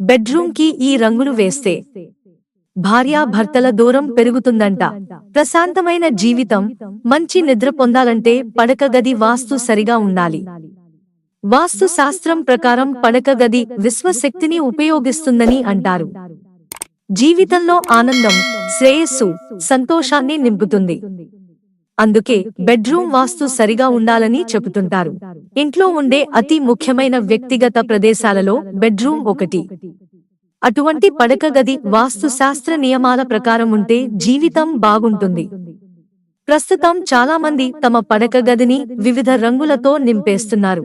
బెడ్రూమ్కి ఈ రంగులు వేస్తే భార్యాభర్తల దూరం పెరుగుతుందంట. ప్రశాంతమైన జీవితం మంచి నిద్ర పొందాలంటే పడక గది వాస్తు సరిగా ఉండాలి. వాస్తు శాస్త్రం ప్రకారం పడక గది విశ్వశక్తిని ఉపయోగిస్తుందని అంటారు. జీవితంలో ఆనందం శ్రేయస్సు సంతోషాన్ని నింపుతుంది. అందుకే బెడ్రూమ్ వాస్తు సరిగా ఉండాలని చెబుతుంటారు. ఇంట్లో ఉండే అతి ముఖ్యమైన వ్యక్తిగత ప్రదేశాలలో బెడ్రూమ్ ఒకటి. అటువంటి పడక గది వాస్తు శాస్త్ర నియమాల ప్రకారం ఉంటే జీవితం బాగుంటుంది. ప్రస్తుతం చాలా మంది తమ పడక గదిని వివిధ రంగులతో నింపేస్తున్నారు.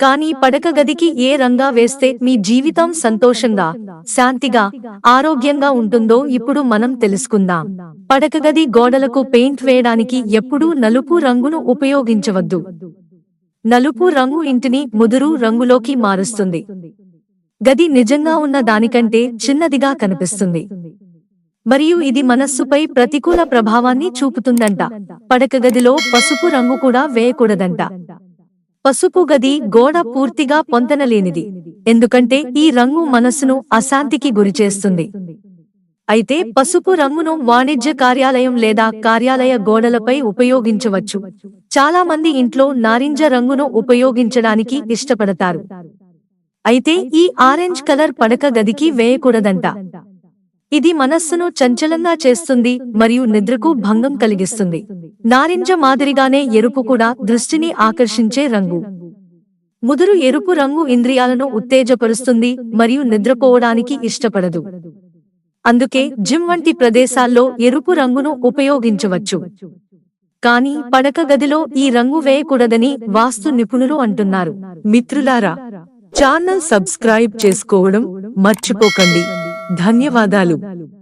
కానీ పడక గదికి ఏ రంగా వేస్తే మీ జీవితం సంతోషంగా శాంతిగా ఆరోగ్యంగా ఉంటుందో ఇప్పుడు మనం తెలుసుకుందాం. పడక గది గోడలకు పెయింట్ వేయడానికి ఎప్పుడూ నలుపు రంగును ఉపయోగించవద్దు. నలుపు రంగు ఇంటిని ముదురు రంగులోకి మారుస్తుంది. గది నిజంగా ఉన్న దానికంటే చిన్నదిగా కనిపిస్తుంది. మరియు ఇది మనస్సుపై ప్రతికూల ప్రభావాన్ని చూపుతుందంట. పడక గదిలో పసుపు రంగు కూడా వేయకూడదంట. పసుపు గది గోడ పూర్తిగా పొంతనలేనిది. ఎందుకంటే ఈ రంగు మనస్సును అశాంతికి గురిచేస్తుంది అయితే పసుపు రంగును వాణిజ్య కార్యాలయం లేదా కార్యాలయ గోడలపై ఉపయోగించవచ్చు. చాలా మంది ఇంట్లో నారింజ రంగును ఉపయోగించడానికి ఇష్టపడతారు. అయితే ఈ ఆరెంజ్ కలర్ పడక గదికి వేయకూడదంట. ఇది మనస్సును చంచలంగా చేస్తుంది మరియు నిద్రకు భంగం కలిగిస్తుంది. నారింజ మాదిరిగానే ఎరుపు కూడా దృష్టిని ఆకర్షించే రంగు. ముదురు ఎరుపు రంగు ఇంద్రియాలను ఉత్తేజపరుస్తుంది మరియు నిద్రపోవడానికి ఇష్టపడదు. అందుకే జిమ్ వంటి ప్రదేశాల్లో ఎరుపు రంగును ఉపయోగించవచ్చు. కానీ పడక గదిలో ఈ రంగు వేయకూడదని వాస్తు నిపుణులు అంటున్నారు. మిత్రులారా ఛానల్ సబ్స్క్రైబ్ చేసుకోవడం మర్చిపోకండి. ధన్యవాదాలు.